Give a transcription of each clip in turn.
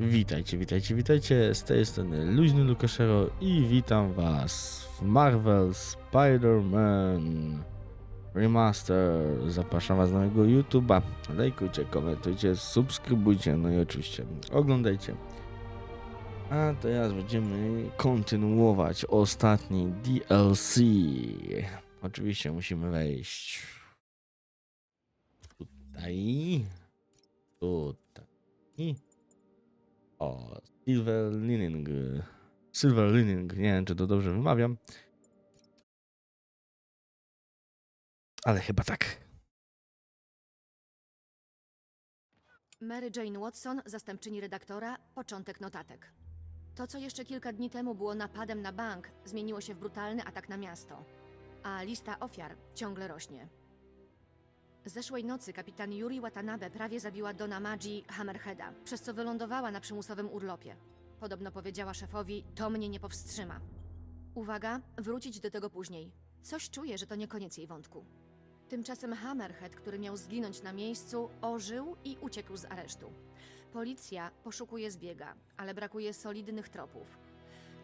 Witajcie, witajcie, witajcie. Z tej strony Luźny Lukaszero i witam was w Marvel Spider-Man Remaster. Zapraszam was na mojego YouTube'a. Lajkujcie, komentujcie, subskrybujcie, no i oczywiście oglądajcie. A teraz będziemy kontynuować ostatni DLC. Oczywiście musimy wejść tutaj, tutaj. O, Silver Lining. Silver Lining, nie wiem czy to dobrze wymawiam. Ale chyba tak. Mary Jane Watson, zastępczyni redaktora, początek notatek. To, co jeszcze kilka dni temu było napadem na bank, zmieniło się w brutalny atak na miasto. A lista ofiar ciągle rośnie. Zeszłej nocy kapitan Yuri Watanabe prawie zabiła Dona Magi Hammerheada, przez co wylądowała na przymusowym urlopie. Podobno powiedziała szefowi, to mnie nie powstrzyma. Uwaga, wrócić do tego później. Coś czuję, że to nie koniec jej wątku. Tymczasem Hammerhead, który miał zginąć na miejscu, ożył i uciekł z aresztu. Policja poszukuje zbiega, ale brakuje solidnych tropów.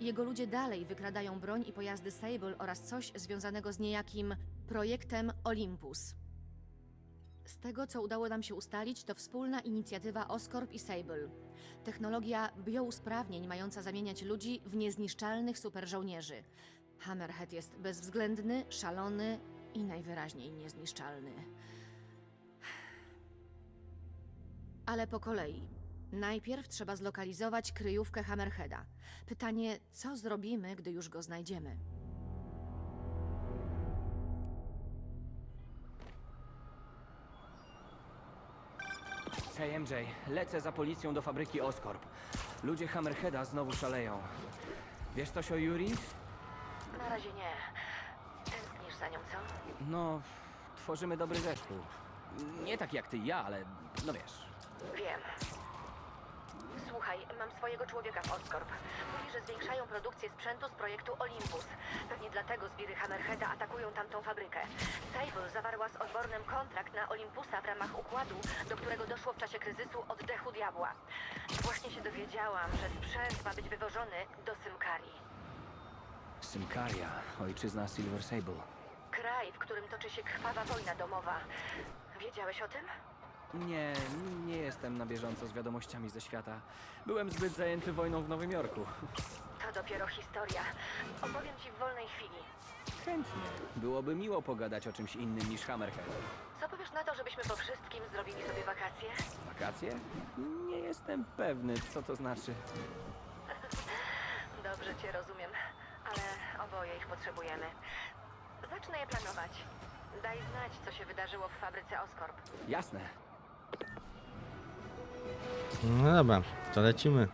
Jego ludzie dalej wykradają broń i pojazdy Sable oraz coś związanego z niejakim projektem Olympus. Z tego, co udało nam się ustalić, to wspólna inicjatywa Oscorp i Sable. Technologia biousprawnień mająca zamieniać ludzi w niezniszczalnych superżołnierzy. Hammerhead jest bezwzględny, szalony i najwyraźniej niezniszczalny. Ale po kolei. Najpierw trzeba zlokalizować kryjówkę Hammerheada. Pytanie, co zrobimy, gdy już go znajdziemy? Hej MJ, lecę za policją do fabryki Oscorp. Ludzie Hammerheada znowu szaleją. Wiesz coś o Yuri? Na razie nie. Tęsknisz za nią, co? No, tworzymy dobry zespół. Nie tak jak ty i ja, ale no wiesz. Wiem. Słuchaj, mam swojego człowieka w Oscorp. Mówi, że zwiększają produkcję sprzętu z projektu Olympus. Pewnie dlatego zbiry Hammerheada atakują tamtą fabrykę. Sable zawarła z Odbornem kontrakt na Olympusa w ramach układu, do którego doszło w czasie kryzysu oddechu diabła. Właśnie się dowiedziałam, że sprzęt ma być wywożony do Symkarii. Symkaria, ojczyzna Silver Sable. Kraj, w którym toczy się krwawa wojna domowa. Wiedziałeś o tym? Nie, nie jestem na bieżąco z wiadomościami ze świata. Byłem zbyt zajęty wojną w Nowym Jorku. To dopiero historia. Opowiem ci w wolnej chwili. Chętnie. Byłoby miło pogadać o czymś innym niż Hammerhead. Co powiesz na to, żebyśmy po wszystkim zrobili sobie wakacje? Wakacje? Nie jestem pewny, co to znaczy. Dobrze cię rozumiem, ale oboje ich potrzebujemy. Zacznę je planować. Daj znać, co się wydarzyło w fabryce Oscorp. Jasne. No dobra, to lecimy.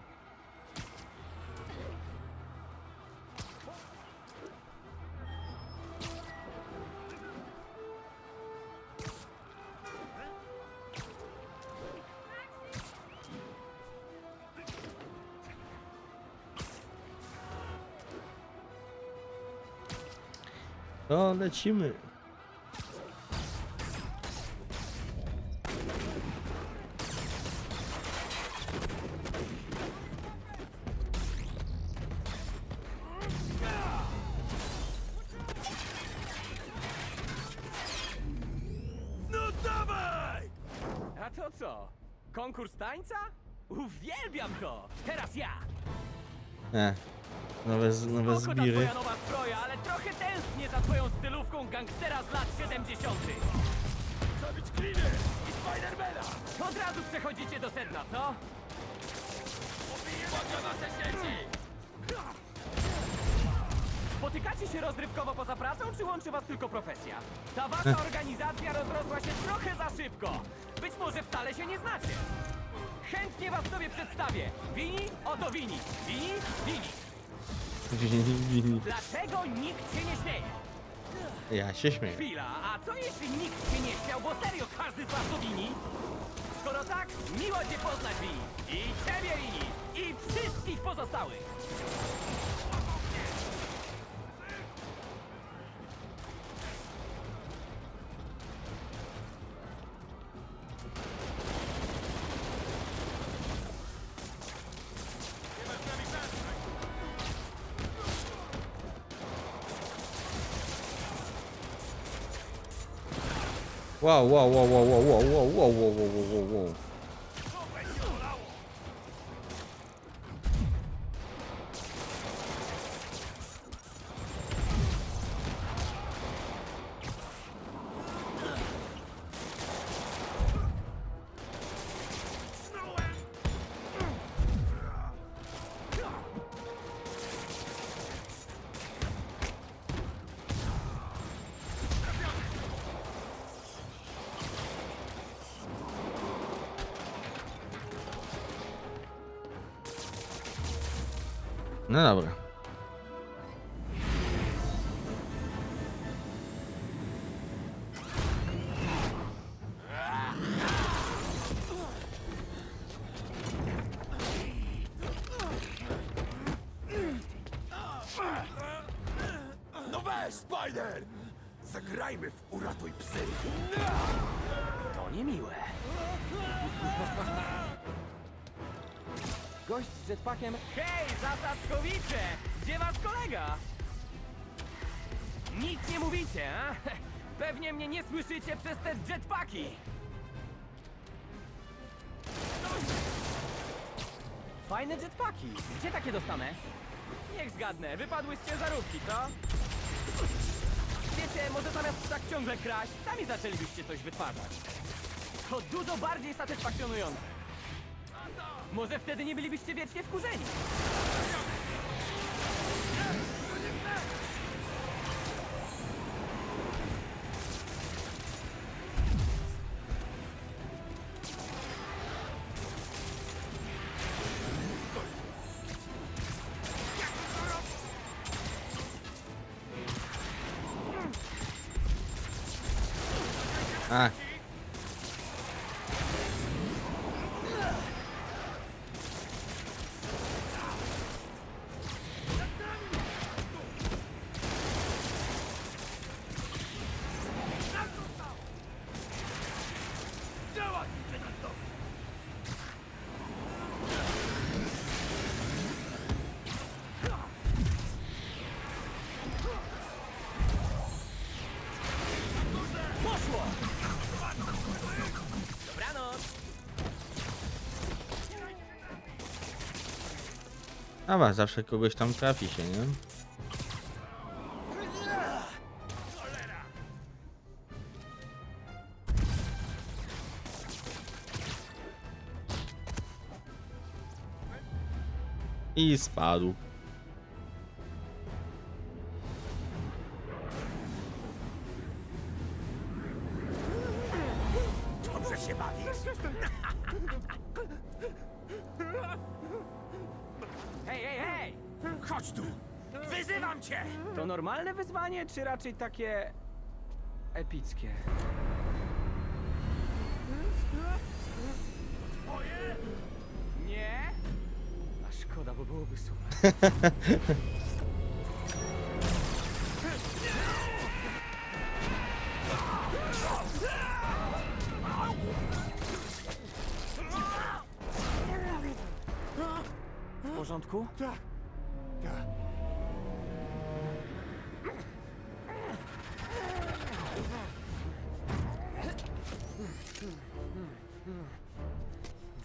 To lecimy. Konkurs tańca? Uwielbiam to! Teraz ja! E, nowe, z- nowe Spoko ta zbiry. twoja nowa zbroja, ale trochę tęsknię za twoją stylówką gangstera z lat 70. Zabić Cleaner i Spidermana! Od razu przechodzicie do sedna, co? Spotykacie się rozrywkowo poza pracą, czy łączy was tylko profesja? Ta wasza organizacja rozrosła się trochę za szybko. Być może wcale się nie znacie. Chętnie was sobie przedstawię. Wini, oto Wini. Wini, Wini. Wini. Dlaczego nikt się nie śmieje? Ja się śmieję. Chwila, a co jeśli nikt się nie śmiał, bo serio każdy z was to Wini? Skoro tak, miło cię poznać, Wini. I ciebie, Wini. I wszystkich pozostałych. Wow, wow, wow, wow, wow, wow, wow, wow, wow, wow, wow, wow. No dobra. No weź, Spider! Zagrajmy w Uratuj Psy! To niemiłe. Gość z jetpackiem. Hej, zasadkowicze! Gdzie wasz kolega? Nic nie mówicie, a? Pewnie mnie nie słyszycie przez te jetpacki. Fajne jetpacki. Gdzie takie dostanę? Niech zgadnę, wypadły z ciężarówki, co? Wiecie, może zamiast tak ciągle kraść, sami zaczęlibyście coś wytwarzać. To dużo bardziej satysfakcjonujące. Може, в тебе не bylibyście wiecznie wkurzeni? А, Dobranoc! Dobra, zawsze kogoś tam trafi się, nie? I spadł. Się bawisz? Hej, hej, hej! Chodź tu! Wyzywam cię! To normalne wyzwanie, czy raczej takie... epickie? Nie? A szkoda, bo byłoby super. porządku? Tak, tak.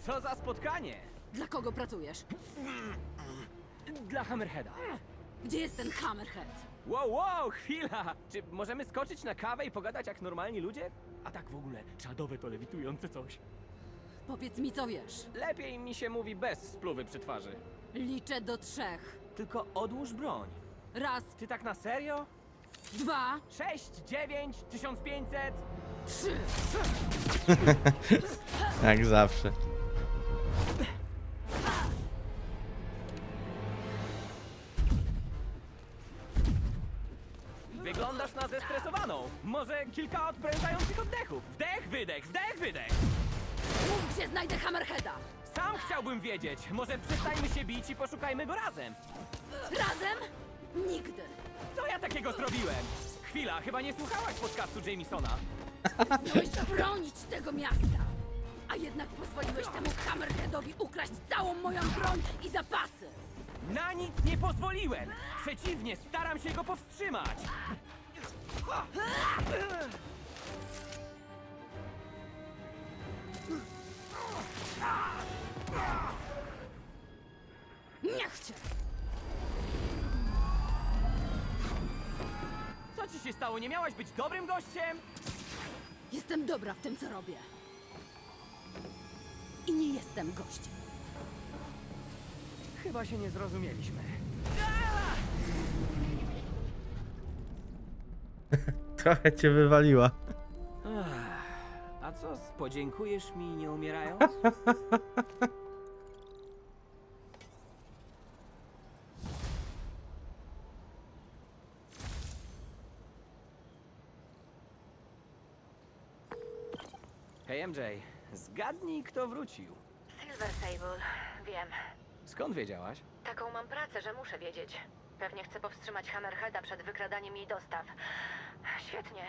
Co za spotkanie! Dla kogo pracujesz? Dla Hammerheada. Gdzie jest ten Hammerhead? Wow, wow, chwila! Czy możemy skoczyć na kawę i pogadać jak normalni ludzie? A tak w ogóle, czadowe to lewitujące coś. Powiedz mi, co wiesz. Lepiej mi się mówi bez spluwy przy twarzy. Liczę do trzech. Tylko odłóż broń. Raz, Ty tak na serio? dwa, 6, 9, 1500? trzy. Jak zawsze. Wyglądasz na zestresowaną. Może kilka odprężających oddechów. Wdech, wydech, wdech, wydech. Mów, gdzie znajdę Hammerheada. Sam chciałbym wiedzieć. Może przestańmy się bić i poszukajmy go razem. Razem? Nigdy. Co ja takiego zrobiłem? Chwila, chyba nie słuchałaś podcastu Jamesona. Miałeś bronić tego miasta. A jednak pozwoliłeś temu Hammerheadowi ukraść całą moją broń i zapasy. Na nic nie pozwoliłem. Przeciwnie, staram się go powstrzymać. Niech cię! Co ci się stało? Nie miałaś być dobrym gościem? Jestem dobra w tym, co robię. I nie jestem gościem. Chyba się nie zrozumieliśmy. Trochę cię wywaliła. Ach, A co, podziękujesz mi nie umierając? Hej MJ, zgadnij kto wrócił. Silver Sable, wiem. Skąd wiedziałaś? Taką mam pracę, że muszę wiedzieć. Pewnie chcę powstrzymać Hammerheada przed wykradaniem jej dostaw. Świetnie.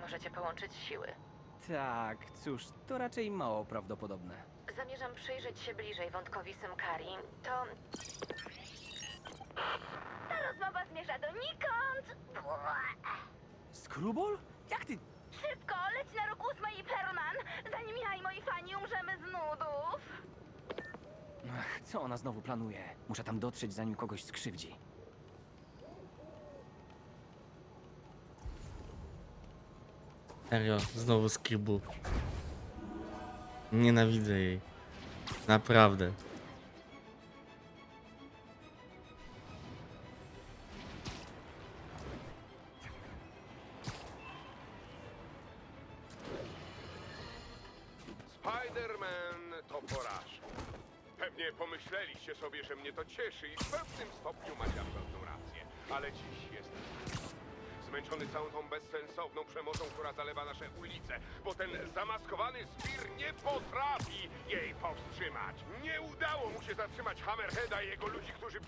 Możecie połączyć siły. Tak, cóż, to raczej mało prawdopodobne. Zamierzam przyjrzeć się bliżej wątkowi Symkari. To... Ta rozmowa zmierza donikąd! Skrubol? Jak ty... Szybko, leć na róg ósmej i Perman, zanim ja i moi fani umrzemy z nudów! Ach, co ona znowu planuje? Muszę tam dotrzeć, zanim kogoś skrzywdzi. Serio, znowu Skribu. Nienawidzę jej. Naprawdę. Pomyśleliście sobie, że mnie to cieszy i w pewnym stopniu macie absolutną rację. Ale dziś jestem zmęczony całą tą bezsensowną przemocą, która zalewa nasze ulice, bo ten zamaskowany zbir nie potrafi jej powstrzymać. Nie udało mu się zatrzymać Hammerheada i jego ludzi, którzy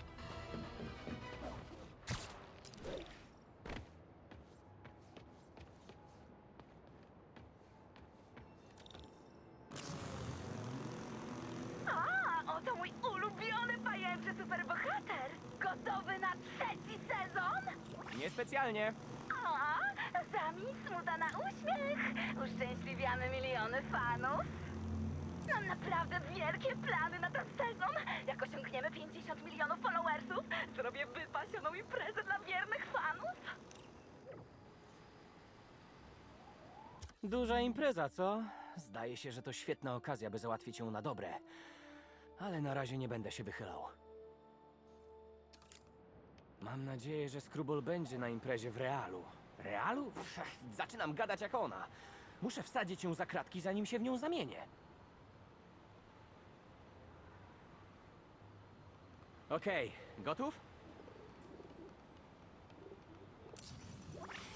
na trzeci sezon? Niespecjalnie. A, zamień smuta na uśmiech! Uszczęśliwiamy miliony fanów! Mam naprawdę wielkie plany na ten sezon! Jak osiągniemy 50 milionów followersów, zrobię wypasioną imprezę dla wiernych fanów! Duża impreza, co? Zdaje się, że to świetna okazja, by załatwić ją na dobre. Ale na razie nie będę się wychylał. Mam nadzieję, że Skrubol będzie na imprezie w Realu. Realu? Pff, Zaczynam gadać jak ona. Muszę wsadzić ją za kratki, zanim się w nią zamienię. Okej, gotów?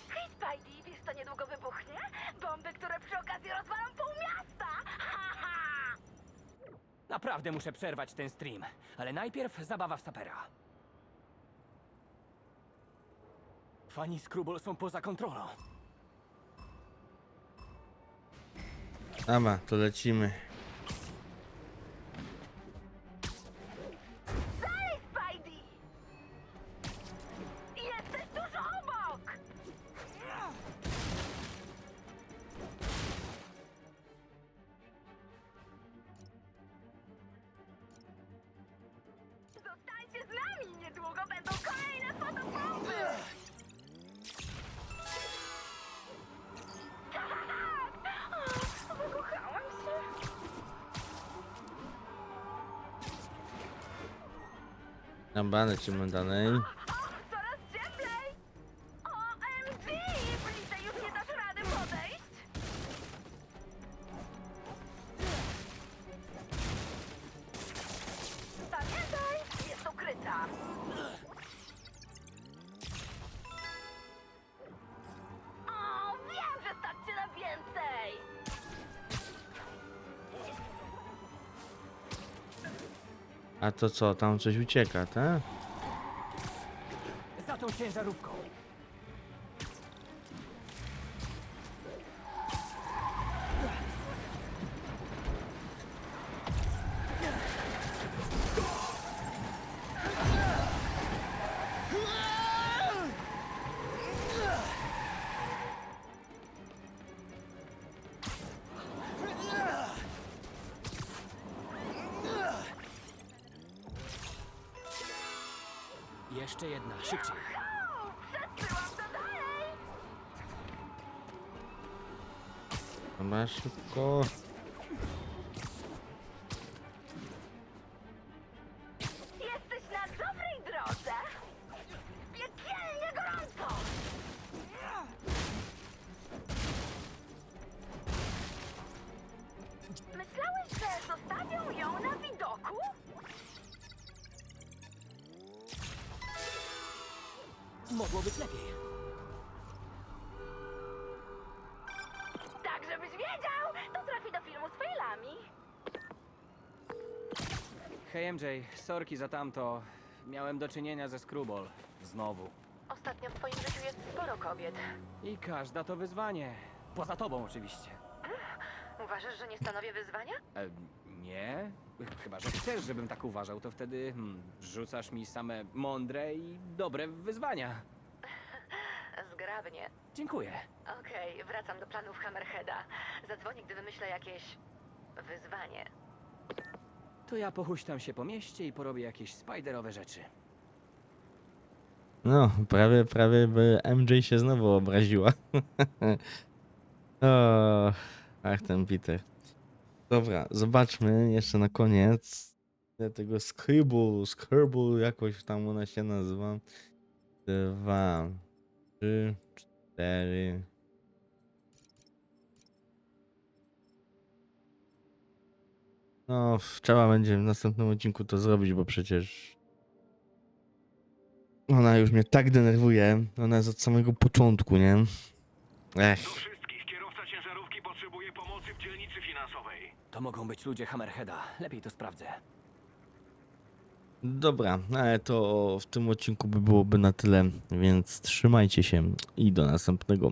Hej Spidey, wiesz co niedługo wybuchnie? Bomby, które przy okazji rozwalą pół miasta! Ha, ha! Naprawdę muszę przerwać ten stream, ale najpierw zabawa w sapera. Fani Skrubol są poza kontrolą. Dobra, to lecimy. Dobra, lecimy dalej. O, coraz A to co, tam coś ucieka, tak? Za tą ciężarówką. Jeszcze jedna, szybciej. Przesyłam to dalej! Dobra, szybko. Mogło być lepiej. Tak, żebyś wiedział! To trafi do filmu z failami. Hej MJ, sorki za tamto. Miałem do czynienia ze Screwball. Znowu. Ostatnio w twoim życiu jest sporo kobiet. I każda to wyzwanie. Poza tobą oczywiście. Uważasz, że nie stanowię wyzwania? E, nie? Chyba, że chcesz, żebym tak uważał, to wtedy hmm, rzucasz mi same mądre i dobre wyzwania. Zgrabnie. Dziękuję. Okej, wracam do planów Hammerheada. Zadzwonię, gdy wymyślę jakieś wyzwanie. To ja pochuśtam się po mieście i porobię jakieś spiderowe rzeczy. No, prawie, prawie by MJ się znowu obraziła. o, ach, ten Peter. Dobra, zobaczmy jeszcze na koniec tego Scribble, Scribble, jakoś tam ona się nazywa. Dwa, trzy, cztery. No, trzeba będzie w następnym odcinku to zrobić, bo przecież ona już mnie tak denerwuje. Ona jest od samego początku, nie? Ech. wszystkich kierowca ciężarówki potrzebuje pomocy w dzielnicy finansowej. To mogą być ludzie Hammerheada. Lepiej to sprawdzę. Dobra, ale to w tym odcinku by byłoby na tyle, więc trzymajcie się i do następnego.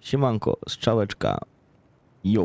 Siemanko, strzałeczka. Yo.